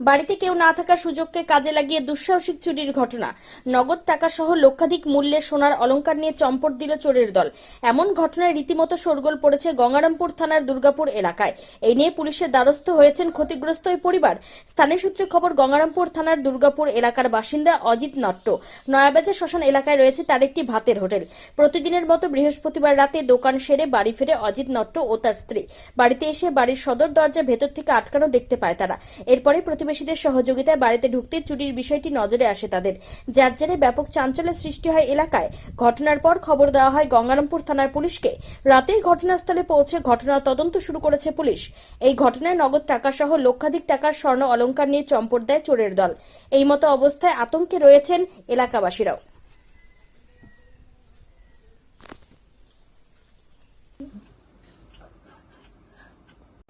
বাড়িতে কেউ না থাকার সুযোগকে কাজে লাগিয়ে দুঃসাহসিক চুরির ঘটনা। নগদ টাকা সহ লক্ষাধিক মূল্যের সোনার অলংকার নিয়ে চম্পট দিল চোরের দল। এমন ঘটনায় রীতিমতো শোরগোল পড়েছে গঙ্গারামপুর থানার দুর্গাপুর এলাকায়। এই নিয়ে পুলিশের দ্বারস্থ হয়েছেন ক্ষতিগ্রস্ত ওই পরিবার। স্থানীয় সূত্রে খবর, গঙ্গারামপুর থানার দুর্গাপুর এলাকার বাসিন্দা অজিত নট্ট নয়াবাজার শ্মশান এলাকায় রয়েছে তার একটি ভাতের হোটেল। প্রতিদিনের মতো বৃহস্পতিবার রাতে দোকান সেরে বাড়ি ফেরে অজিত নট্ট ও তার স্ত্রী। বাড়িতে এসে বাড়ির সদর দরজা ভেতর থেকে আটকানো দেখতে পায় তারা। এরপরে প্রতিবেশীদের সহযোগিতায় বাড়িতে ঢুকতে চুরির বিষয়টি নজরে আসে তাদের। যার জেরে ব্যাপক চাঞ্চল্যের সৃষ্টি হয় এলাকায়। ঘটনার পর খবর দেওয়া হয় গঙ্গারামপুর থানার পুলিশকে। রাতেই ঘটনাস্থলে পৌঁছে ঘটনার তদন্ত শুরু করেছে পুলিশ। এই ঘটনায় নগদ টাকা সহ লক্ষাধিক টাকার স্বর্ণ অলঙ্কার নিয়ে চম্পট দেয় চোরের দল। এই মতো অবস্থায় আতঙ্কে রয়েছেন এলাকাবাসীরাও।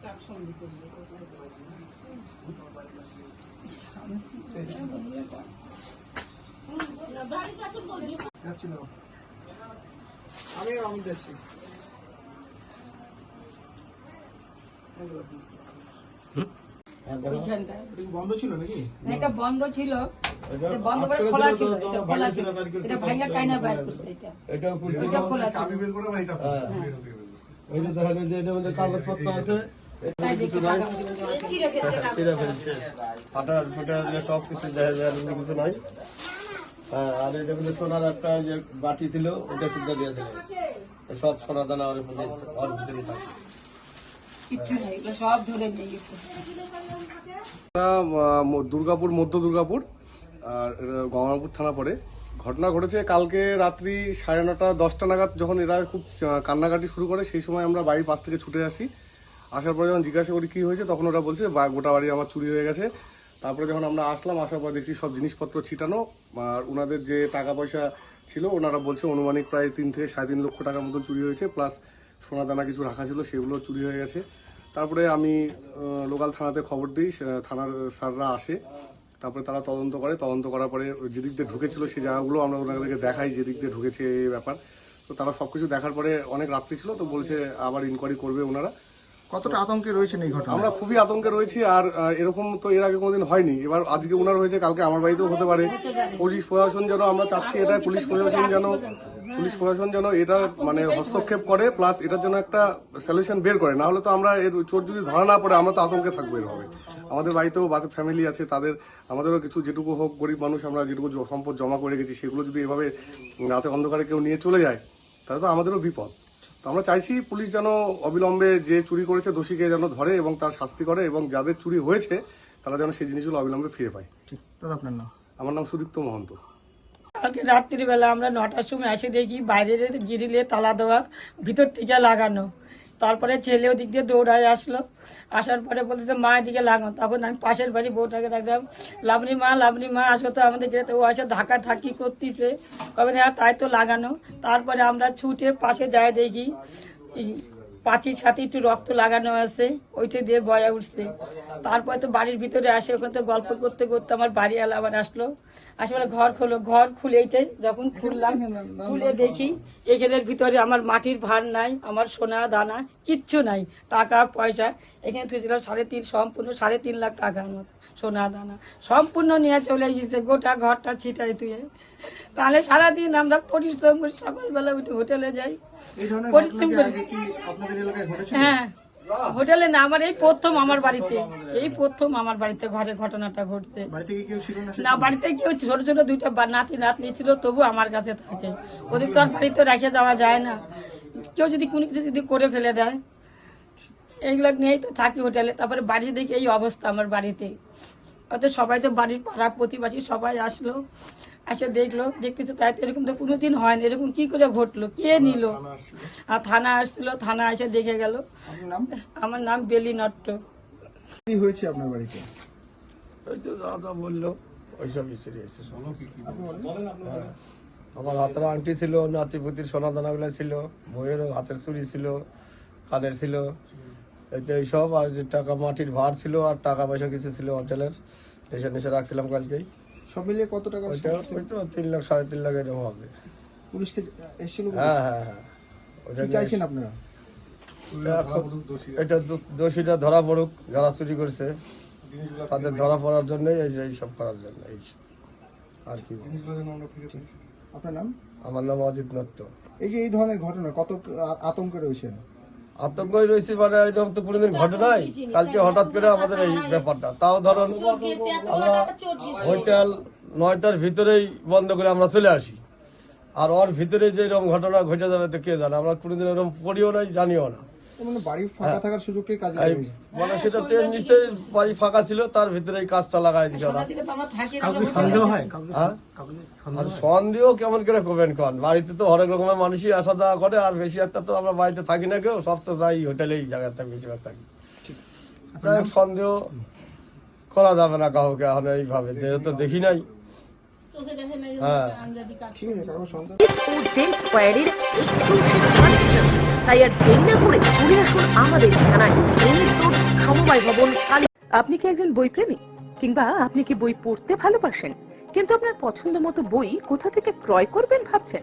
যাচ্ছিল আমি অমিত বন্ধ ছিল। নাকি এটা বন্ধ ছিল বন্ধ করে খোলা ছিল এটা খোলা ছিল এটা ভাইয়া কাইনা বাইর করছে এটা। এটা খুলছে এটা খোলা ছিল। চাবি বের করে বাড়িটা ওই যে দেখেন যে এটার মধ্যে কাগজপত্র আছে। তাই দেখে টাকা ছিঁড়ে ফেলছে। ফাটার ফুটার সব কিছু দেখা যায় কিছু নাই। হ্যাঁ আর এটা সোনার একটা যে বাটি ছিল ওটা শুদ্ধ দিয়েছিল সব সোনা দানা ওর ওর ভিতরে থাকে। দুর্গাপুর মধ্য দুর্গাপুর আর এটা গঙ্গারামপুর থানা পড়ে। ঘটনা ঘটেছে কালকে রাত্রি সাড়ে নটা দশটা নাগাদ যখন এরা খুব কান্নাকাটি শুরু করে সেই সময় আমরা বাড়ির পাশ থেকে ছুটে আসি। আসার পরে যখন জিজ্ঞাসা করি, কী হয়েছে? তখন ওরা বলছে, "বা- গোটা বাড়ি আমার চুরি হয়ে গেছে। তারপরে যখন আমরা আসলাম, আসার পর দেখছি সব জিনিসপত্র ছিটানো। আর ওনাদের যে টাকা পয়সা ছিল ওনারা বলছে অনুমানিক প্রায় তিন থেকে সাড়ে তিন লক্ষ টাকার মতন চুরি হয়েছে, প্লাস সোনা দানা কিছু রাখা ছিল, সেগুলো চুরি হয়ে গেছে। তারপরে আমি লোকাল থানাতে খবর দিই থানার স্যাররা আসে। তারপরে তারা তদন্ত করে। তদন্ত করার পরে যেদিক দিয়ে ঢুকেছিল সেই জায়গাগুলো আমরা ওনাদেরকে দেখাই, যেদিক দিয়ে ঢুকেছে এই ব্যাপার। তো তারা সব কিছু দেখার পরে অনেক রাত্রি ছিল, তো বলছে আবার ইনকোয়ারি করবে ওনারা। কতটা আতঙ্কে রয়েছেন এই ঘটনা আমরা খুবই আতঙ্কে রয়েছি আর এরকম তো এর আগে কোনোদিন হয়নি। এবার আজকে ওনার হয়েছে, কালকে আমার বাড়িতেও হতে পারে। পুলিশ প্রশাসন যেন, আমরা চাচ্ছি এটা, পুলিশ প্রশাসন যেন, পুলিশ প্রশাসন যেন এটা মানে হস্তক্ষেপ করে, প্লাস এটার জন্য একটা সলিউশন বের করে। না হলে তো আমরা এর চোর যদি ধরা না পড়ে, আমরা তো আতঙ্কে থাকব এভাবে আমাদের বাড়িতেও বাচ্চা ফ্যামিলি আছে, তাদের, আমাদেরও কিছু যেটুকু হোক, গরিব মানুষ আমরা যেটুকু সম্পদ জমা করে গেছি সেগুলো যদি এভাবে রাতে অন্ধকারে কেউ নিয়ে চলে যায়, তাহলে তো আমাদেরও বিপদ। তো আমরা চাইছি পুলিশ যেন অবিলম্বে যে চুরি করেছে দোষীকে যেন ধরে এবং তার শাস্তি করে এবং যাদের চুরি হয়েছে তারা যেন সেই জিনিসগুলো অবিলম্বে ফিরে পায়। ঠিক। দাদা আপনার নাম? আমার নাম সুদীপ্ত মহন্ত। কালকে রাত্রিবেলা আমরা নটার সময় এসে দেখি বাইরের গিরিলে তালা দেওয়া ভিতর থেকে লাগানো। তারপরে ছেলেও দিক দিয়ে দৌড়ায় আসলো। আসার পরে বলতেছে, মা, এদিকে লাগানো তখন আমি পাশের বাড়ি বউটাকে রাখলাম লাবণী মা লাবনি মা, আসো তো আমাদের যেতে। ও আসে ধাক্কা থাকি করতেছে। কবে তাই তো লাগানো। তারপরে আমরা ছুটে পাশে যাই দেখি পাঁচির সাথে একটু রক্ত লাগানো আছে ওইটা দিয়ে বয়া উঠছে। তারপরে তো বাড়ির ভিতরে আসে ওখানে তো গল্প করতে করতে আমার বাড়ি এলা আবার আসলো। আসে বলে ঘর খোলো ঘর খুলেইতে যখন খুললাম খুলে দেখি এখানের ভিতরে আমার মাটির ভার নাই আমার সোনা দানা কিচ্ছু নাই টাকা পয়সা। এখানে তুইছিলাম সাড়ে তিন সম্পূর্ণ সাড়ে তিন লাখ টাকার মতো সোনা দানা। সম্পূর্ণ নিয়ে চলে গেছে গোটা ঘরটা ছিটাই তুই। তাহলে সারাদিন আমরা পরিশ্রম করি সকালবেলা উঠে হোটেলে যাই। পরিশ্রম করি। হ্যাঁ। হোটেলে না আমার এই প্রথম আমার বাড়িতে। এই প্রথম আমার বাড়িতে ঘরে ঘটনাটা ঘটছে। বাড়িতে কি কেউ না বাড়িতে কেউ ছোট ছোট দুইটা নাতি নাতনি ছিল তবু আমার কাছে থাকে। ওদের তো আর বাড়িতে রেখে যাওয়া যায় না। কেউ যদি কোনো কিছু যদি করে ফেলে দেয় এইগুলো নিয়েই তো থাকি হোটেলে। তারপরে বাড়ি দেখি এই অবস্থা আমার বাড়িতে। অত সবাই তো বাড়ির পাড়া প্রতিবাসী সবাই আসলো। এসে দেখল দেখতেছে তাই তো এরকম তো কোনোদিন হয় না এরকম কি করে ঘটলো? কে নিল? আর থানা আসছিল থানা এসে দেখে গেল। আমার নাম বেলি নট্ট। কি হয়েছে আপনার বাড়িতে? ওই তো যা যা বলল ওইসব ইস্যুরি এসে সব আপনি বলেন হ্যাঁ। আমার হাতের আংটি ছিল নাতিপুতির সোনা দানাগুলো ছিল বইয়েরও হাতের চুড়ি ছিল কানের ছিল। এই তো এইসব আর যে টাকা মাটির ভার ছিল আর টাকা পয়সা কিছু ছিল হোটেলের নেশা নেশা রাখছিলাম কালকেই। সব মিলিয়ে কত টাকা ওইটা ওই তো তিন লাখ সাড়ে তিন লাখ এরকম হবে। পুলিশকে এসেছিল হ্যাঁ হ্যাঁ হ্যাঁ। ওইটা চাইছেন আপনারা? এটা দো- দোষীরা ধরা পড়ুক যারা চুরি করছে। তাদের ধরা পড়ার জন্যই এই যে এইসব করার জন্য এই আর কি। আপনার নাম? আমার নাম অজিত নট্ট। এই যে এই ধরনের ঘটনা কত আতঙ্কে রয়েছেন? আতঙ্কই রয়েছে মানে এরকম তো কোনোদিন ঘটে নাই। কালকে হঠাৎ করে আমাদের এই ব্যাপারটা। তাও ধরুন আমরা হোটেল নয়টার ভিতরেই বন্ধ করে আমরা চলে আসি। আর ওর ভিতরে যে এরকম ঘটনা ঘটে যাবে তো কে জানে? আমরা কোনোদিন এরকম পড়িও নাই জানিও না। মানে বাড়ি ফাঁকা থাকার সুযোগকে কাজে মানে সেটা ট্রেন নিশ্চয়ই বাড়ি ফাঁকা ছিল তার ভিতরে এই কাজটা লাগাই দিছে হ্যাঁ? আর সন্দেহ কেমন করে করবেন কন? বাড়িতে তো হরেক রকমের মানুষই আসা যাওয়া করে আর বেশি একটা তো আমরা বাড়িতে থাকি না কেউ সব তো যাই হোটেলেই জায়গায় থাকি বেশিরভাগ থাকি। যাই হোক সন্দেহ করা যাবে না কাউকে এখন এইভাবে যেহেতু দেখি নাই। হ্যাঁ। ঠিক আছে সন্দেহ তাই আর দেরি না করে আসুন আমাদের সমবায় ভবন আপনি কি একজন বই প্রেমী কিংবা আপনি কি বই পড়তে ভালোবাসেন? কিন্তু আপনার পছন্দ মতো বই কোথা থেকে ক্রয় করবেন ভাবছেন?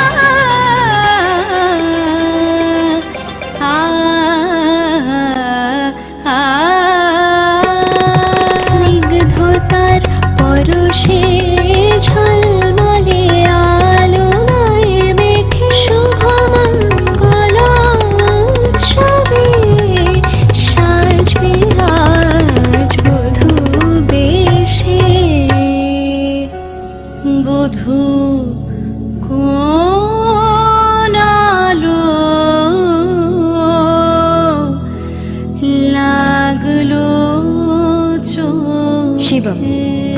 পরশে ঝলমলে আলোয় মেখে শুভমঙ্গল উৎসবে সাজবে আজ বধূ বেশে। বধূ Shivam.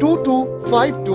two two five two